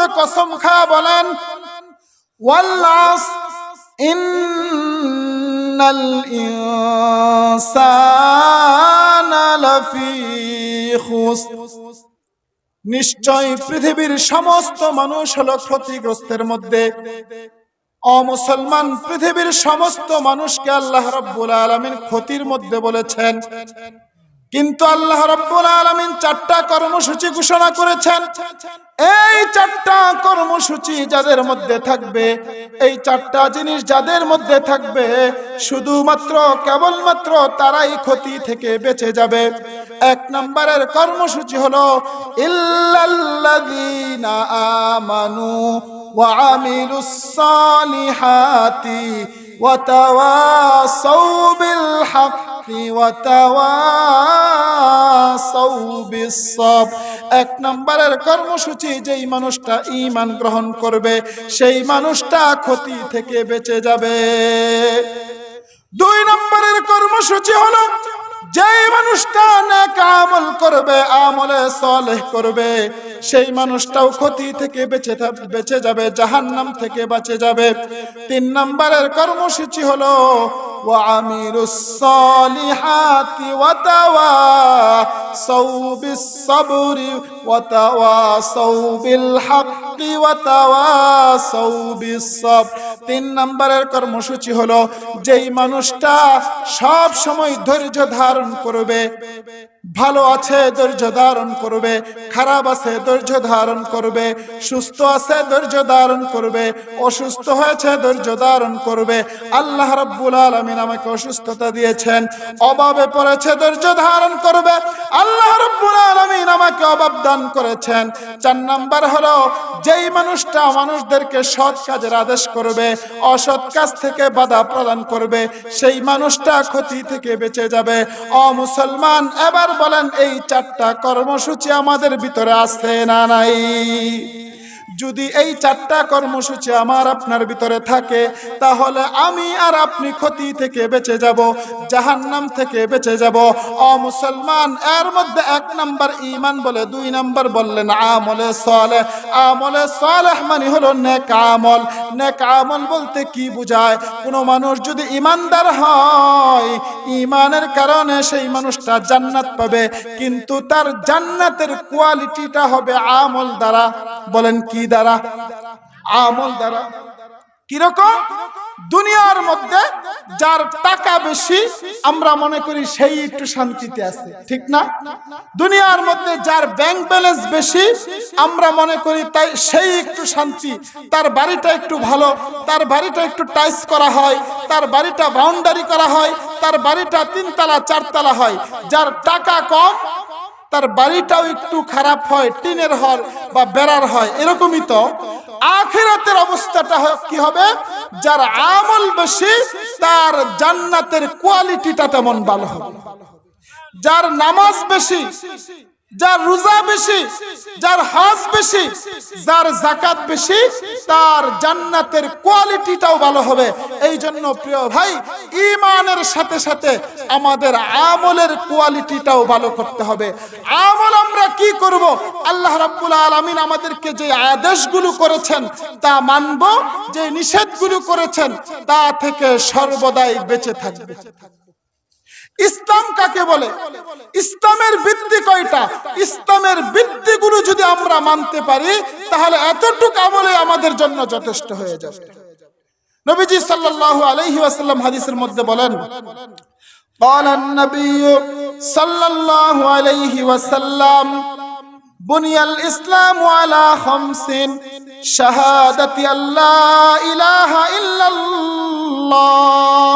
মধ্যে কসম খায়া বলেন নিশ্চয় পৃথিবীর সমস্ত মানুষ হলো ক্ষতিগ্রস্তের মধ্যে। অমুসলমান পৃথিবীর সমস্ত মানুষকে আল্লাহ রব্বুল আলমিন ক্ষতির মধ্যে বলেছেন। কিন্তু আল্লাহ রব্বুল আলমিন চারটা কর্মসূচি ঘোষণা করেছেন। এই চারটা কর্মসূচি যাদের মধ্যে থাকবে, এই চারটা জিনিস যাদের মধ্যে থাকবে, শুধুমাত্র, কেবলমাত্র তারাই ক্ষতি থেকে বেঁচে যাবে। এক নম্বরের কর্মসূচি হলো, ইল্লাল্লাযীনা আমানু ওয়া হক। بالحق وتواصوا بالصبر এক নম্বরের কর্মসূচি যেই মানুষটা ঈমান গ্রহণ করবে সেই মানুষটা ক্ষতি থেকে বেঁচে যাবে দুই নম্বরের কর্মসূচি হলো যেই মানুষটা নেক আমল করবে আমলে সলেহ করবে সেই মানুষটাও ক্ষতি থেকে বেঁচে থাক- বেঁচে যাবে জাহান্নাম থেকে বাঁচে যাবে তিন নম্বরের কর্মসূচি হলো وعملوا الصالحات وتواصوا بالصبر وتواصوا بالحق وتواصوا بالصبر তিন নম্বরের কর্মসূচি হলো যেই মানুষটা সব সময় ধৈর্য ধারণ করবে ভালো আছে, ধৈর্য ধারণ করবে, খারাপ আছে, ধৈর্য ধারণ করবে, সুস্থ আছে, ধৈর্য ধারণ করবে, অসুস্থ হয়েছে, ধৈর্য ধারণ করবে। আল্লাহ রাব্বুল আলামিন আমাকে অসুস্থতা দিয়েছেন, অভাবে পড়েছে, ধৈর্য ধারণ করবে। আল্লাহ রাব্বুল আলামিন আমাকে অভাব দান করেছেন। চার নাম্বার হলো, যেই মানুষটা মানুষদেরকে সৎ কাজের আদেশ করবে, অসৎ কাজ থেকে বাধা প্রদান করবে, সেই মানুষটা ক্ষতি থেকে বেঁচে যাবে। অ মুসলমান, এবার বলেন, এই চারটা কর্মসূচি আমাদের ভিতরে আছে না নাই? যদি এই চারটা কর্মসূচি আমার আপনার ভিতরে থাকে, তাহলে আমি আর আপনি ক্ষতি থেকে বেঁচে যাব, জাহান্নাম থেকে বেঁচে যাব। অ মুসলমান, এর মধ্যে এক নাম্বার ঈমান বলে দুই নাম্বার বললেন আমলে সালেহ। আমলে সালেহ মানে হলো নেক আমল। নেক আমল বলতে কি বুঝায়? কোনো মানুষ যদি ইমানদার হয় ইমানের কারণে সেই মানুষটা জান্নাত পাবে, কিন্তু তার জান্নাতের কোয়ালিটিটা হবে আমল দ্বারা। বলেন কি দ্বারা? আমল দ্বারা। কীরকম? দুনিয়ার মধ্যে যার টাকা বেশি, আমরা মনে করি সেই একটু শান্তিতে আছে। ঠিক না? দুনিয়ার মধ্যে যার ব্যাংক ব্যালেন্স বেশি, আমরা মনে করি তাই সেই একটু শান্তি। তার বাড়িটা একটু ভালো, তার বাড়িটা একটু টাইস করা হয়, তার বাড়িটা বাউন্ডারি করা হয়, তার বাড়িটা তিনতলা, চারতলা হয়। যার টাকা কম তার বাড়িটাও একটু খারাপ হয়, টিনের হয় বা বেড়ার হয়, এরকমই তো। আখেরাতের অবস্থাটা কি হবে? যার আমল বেশি, তার জান্নাতের কোয়ালিটিটা তেমন ভালো হবে। যার নামাজ বেশি যার রোজা বেশি, যার হজ বেশি, যার জাকাত বেশি, তার জান্নাতের কোয়ালিটিটাও ভালো হবে। এই জন্য প্রিয় ভাই ইমানের সাথে সাথে আমাদের আমলের কোয়ালিটিটাও ভালো করতে হবে। আমল আমরা কি করব? আল্লাহ রাব্বুল আলামিন আমাদেরকে যে আদেশগুলো করেছেন তা মানব, যে নিষেধগুলো করেছেন, তা থেকে সর্বদাই বেঁচে থাকবে। ইসলাম কাকে বলে ইসলামের ভিত্তি কয়টা ইসলামের ভিত্তিগুলো যদি আমরা মানতে পারি তাহলে এতটুকু আমলে আমাদের জন্য যথেষ্ট হয়ে যাবে নবীজি সাল্লাল্লাহু আলাইহি ওয়াসাল্লাম হাদিসের মধ্যে বলেন قال النبي صلى الله عليه وسلم بني الإسلام على خمس شهادة أن لا إله إلا الله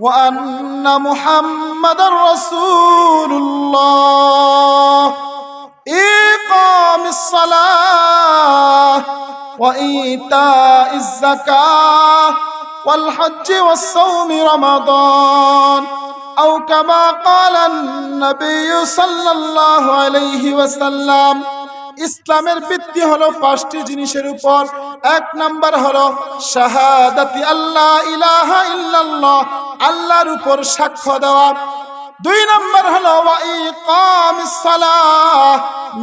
وأن محمد رسول الله إقام الصلاة وإيتاء الزكاة والحج والصوم رمضان أو كما قال النبي صلى الله عليه وسلم ইসলামের ভিত্তি হলো পাঁচটি জিনিসের উপর এক নাম্বার হলো শাহাদাতি আল্লাহ ইলাহা ইল্লাল্লাহ আল্লাহর উপর সাক্ষ্য দেওয়া। দুই নম্বর হলো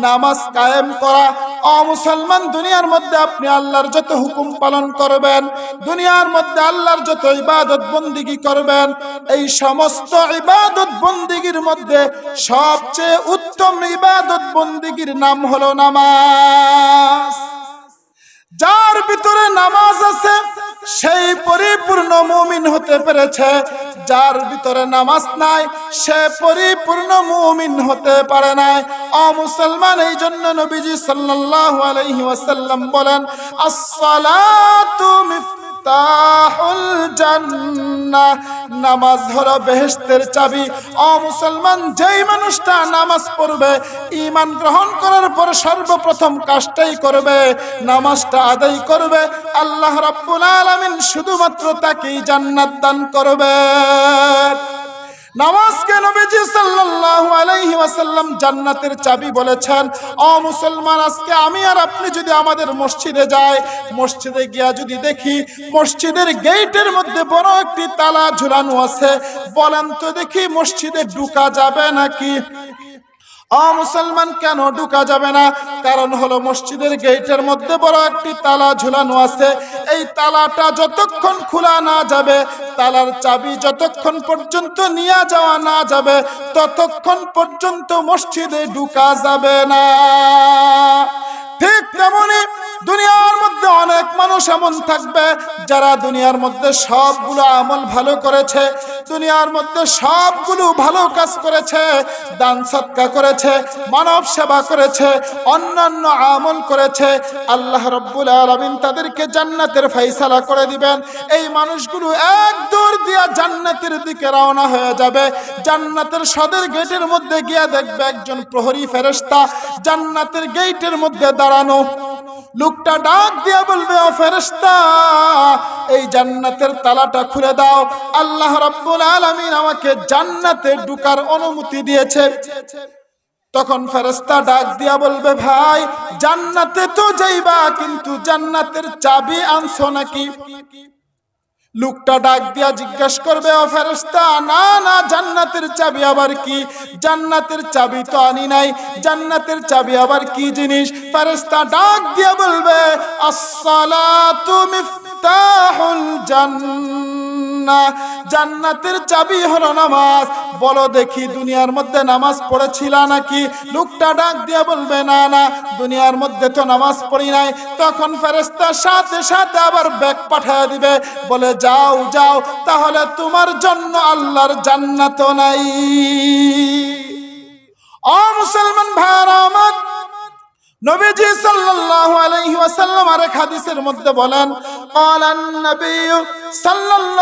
নামাজ কায়েম করা। অ মুসলমান, দুনিয়ার মধ্যে আপনি আল্লাহর যত হুকুম পালন করবেন, দুনিয়ার মধ্যে আল্লাহর যত ইবাদত বন্দিগি করবেন, এই সমস্ত ইবাদত বন্দিগির মধ্যে সবচেয়ে উত্তম ইবাদত বন্দিগির নাম হলো নামাজ। যার ভিতরে নামাজ আছে সেই পরিপূর্ণ মুমিন হতে পেরেছে, যার ভিতরে নামাজ নাই, সে পরিপূর্ণ মুমিন হতে পারে নাই। অ মুসলমান, এই জন্য নবীজি সাল্লাল্লাহু আলাইহি ওয়াসাল্লাম বলেন as-salatu মিফতাহুল জান্নাহ। নামাজ হলো বেহেশতের চাবি। অ মুসলমান, যেই মানুষটা নামাজ পড়বে, ঈমান গ্রহণ করার পর সর্বপ্রথম কাজটাই করবে, নামাজটা আদায় করবে। আল্লাহ রাব্বুল আলামিন শুধুমাত্র তাকেই জান্নাত দান করবে নামাজকে নবীজি সাল্লাল্লাহু আলাইহি জান্নাতের চাবি বলেছেন, অ মুসলমান, আজকে আমি আর আপনি যদি আমাদের মসজিদে যাই, মসজিদে গিয়া যদি দেখি মসজিদের গেটের মধ্যে বড় একটি তালা ঝুলানো আছে, বলেন তো দেখি মসজিদে ঢুকা যাবে নাকি? অ, মুসলমান কেন ঢুকা যাবে না? কারণ হলো মসজিদের গেটের মধ্যে বড় একটি তালা ঝুলানো আছে। এই তালাটা যতক্ষণ খোলা না যাবে, তালার চাবি যতক্ষণ পর্যন্ত নিয়ে যাওয়া না যাবে, ততক্ষণ পর্যন্ত মসজিদে ঢুকা যাবে না। ঠিক তেমনি দুনিয়ার মধ্যে অনেক মানুষ এমন থাকবে যারা দুনিয়ার মধ্যে সবগুলো আমল ভালো করেছে, দুনিয়ার মধ্যে সবগুলো ভালো কাজ করেছে, দান সৎকা করেছে, মানব সেবা করেছে, অন্যান্য আমল করেছে। আল্লাহ রব্বুল আলমিন তাদেরকে জান্নাতের ফাইসালা করে দিবেন। এই মানুষগুলো এক দৌড় দিয়া জান্নাতের দিকে রওনা হয়ে যাবে। জান্নাতের সদের গেটের মধ্যে গিয়া দেখবে একজন প্রহরী ফেরেস্তা জান্নাতের গেটের মধ্যে দাঁড়ানো। লোকটা ডাক দিয়া বলবে, ও ফেরেশতা, এই জান্নাতের তালাটা খুলে দাও। আল্লাহ রাব্বুল আলামিন আমাকে জান্নাতে ঢুকার অনুমতি দিয়েছে। তখন ফেরেশতা ডাক দিয়া বলবে, ভাই, জান্নাতে তো যাইবা, কিন্তু জান্নাতের চাবি আনছো নাকি? লোকটা ডাক দিয়া জিজ্ঞেস করবে, ও ফেরস্তা না না, জান্নাতের চাবি আবার কি? জান্নাতের চাবি তো আনি নাই। জান্নাতের চাবি আবার কি জিনিস? ফেরস্তা ডাক দিয়া বলবে, আসসালাতু মিফতাহুল না, জান্নাতের চাবি হলো নামাজ। বলো দেখি, দুনিয়ার মধ্যে নামাজ পড়েছিল নাকি? লোকটা ডাক দিয়ে বলবে, না না, দুনিয়ার মধ্যে তো নামাজ পড়ি নাই। তখন ফেরেস্তার সাথে সাথে আবার ব্যাগ পাঠিয়ে দিবে। বলে, যাও যাও, তাহলে তোমার জন্য আল্লাহর জান্নাত নাই। ও মুসলমান ভাইরা আমার, নবীজি সাল্লাল্লাহু আলাইহি ওয়াসাল্লাম আরেক হাদিসের মধ্যে বলেন ক্বালান নবী সাল্লাল্লাহু